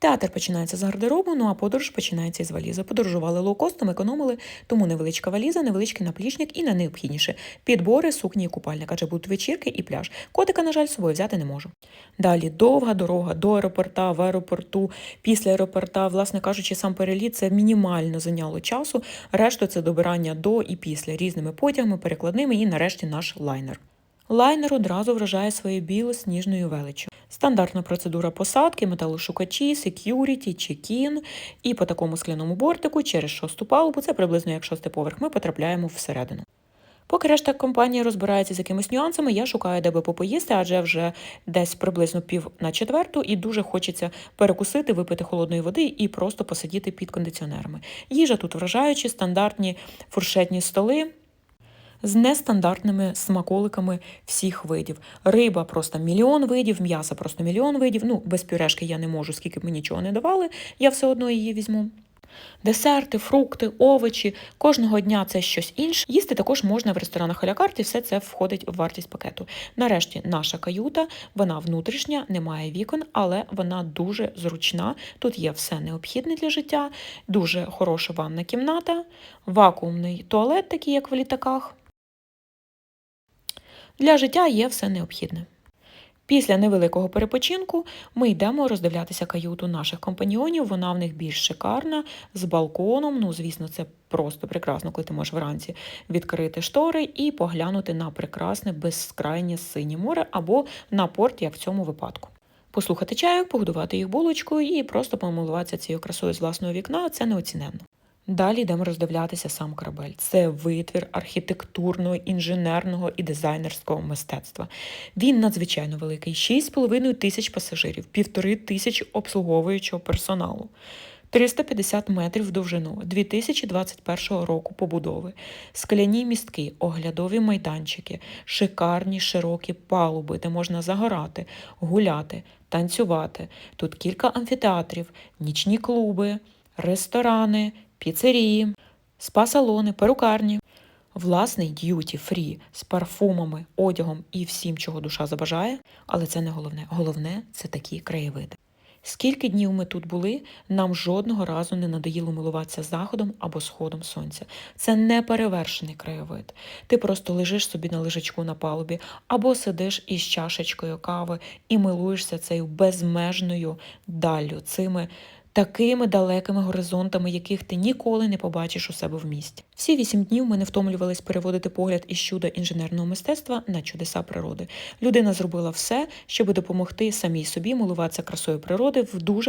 Театр починається з гардеробу, ну а подорож починається із валізи. Подорожували лоукостом, економили, тому невеличка валіза, невеличкий наплічник і найнеобхідніше підбори, сукні і купальник, адже будуть вечірки і пляж. Котика, на жаль, з собою взяти не можу. Далі довга дорога до аеропорта, в аеропорту, після аеропорта, власне кажучи, сам переліт це мінімально зайняло часу. Решту це добирання до і після різними потягами, перекладними і нарешті наш лайнер. Лайнер одразу вражає своєю білосніжною величчю. Стандартна процедура посадки, металошукачі, сек'юріті, чекін. І по такому скляному бортику через шосту палубу, це приблизно як шостий поверх, ми потрапляємо всередину. Поки решта компанії розбирається з якимись нюансами, я шукаю, де би попоїсти, адже вже десь приблизно пів на четверту, і дуже хочеться перекусити, випити холодної води і просто посидіти під кондиціонерами. Їжа тут вражаючі, стандартні фуршетні столи. З нестандартними смаколиками всіх видів. Риба просто мільйон видів, м'ясо просто мільйон видів. Ну, без пюрешки я не можу, скільки б мені нічого не давали, я все одно її візьму. Десерти, фрукти, овочі. Кожного дня це щось інше. Їсти також можна в ресторанах а карт, і все це входить в вартість пакету. Нарешті наша каюта, вона внутрішня, немає вікон, але вона дуже зручна. Тут є все необхідне для життя, дуже хороша ванна кімната, вакуумний туалет, такий як в літаках. Для життя є все необхідне. Після невеликого перепочинку ми йдемо роздивлятися каюту наших компаньйонів. Вона в них більш шикарна, з балконом. Ну, звісно, це просто прекрасно, коли ти можеш вранці відкрити штори і поглянути на прекрасне безкрайнє синє море або на порт, як в цьому випадку. Послухати чаю, погодувати їх булочкою і просто помилуватися цією красою з власного вікна це неоціненно. Далі йдемо роздивлятися сам корабель. Це витвір архітектурного, інженерного і дизайнерського мистецтва. Він надзвичайно великий: 6,5 тисяч пасажирів, півтори тисячі обслуговуючого персоналу. 350 метрів в довжину 2021 року побудови, скляні містки, оглядові майданчики, шикарні широкі палуби, де можна загорати, гуляти, танцювати. Тут кілька амфітеатрів, нічні клуби, ресторани, піцерії, спа-салони, перукарні. Власний д'юті фрі з парфумами, одягом і всім, чого душа забажає, але це не головне. Головне це такі краєвиди. Скільки днів ми тут були, нам жодного разу не надоїло милуватися заходом або сходом сонця. Це неперевершений краєвид. Ти просто лежиш собі на лежачку на палубі, або сидиш із чашечкою кави і милуєшся цією безмежною даллю, цими такими далекими горизонтами, яких ти ніколи не побачиш у себе в місті. Всі вісім днів ми не втомлювались переводити погляд із чуда інженерного мистецтва на чудеса природи. Людина зробила все, щоб допомогти самій собі милуватися красою природи в дуже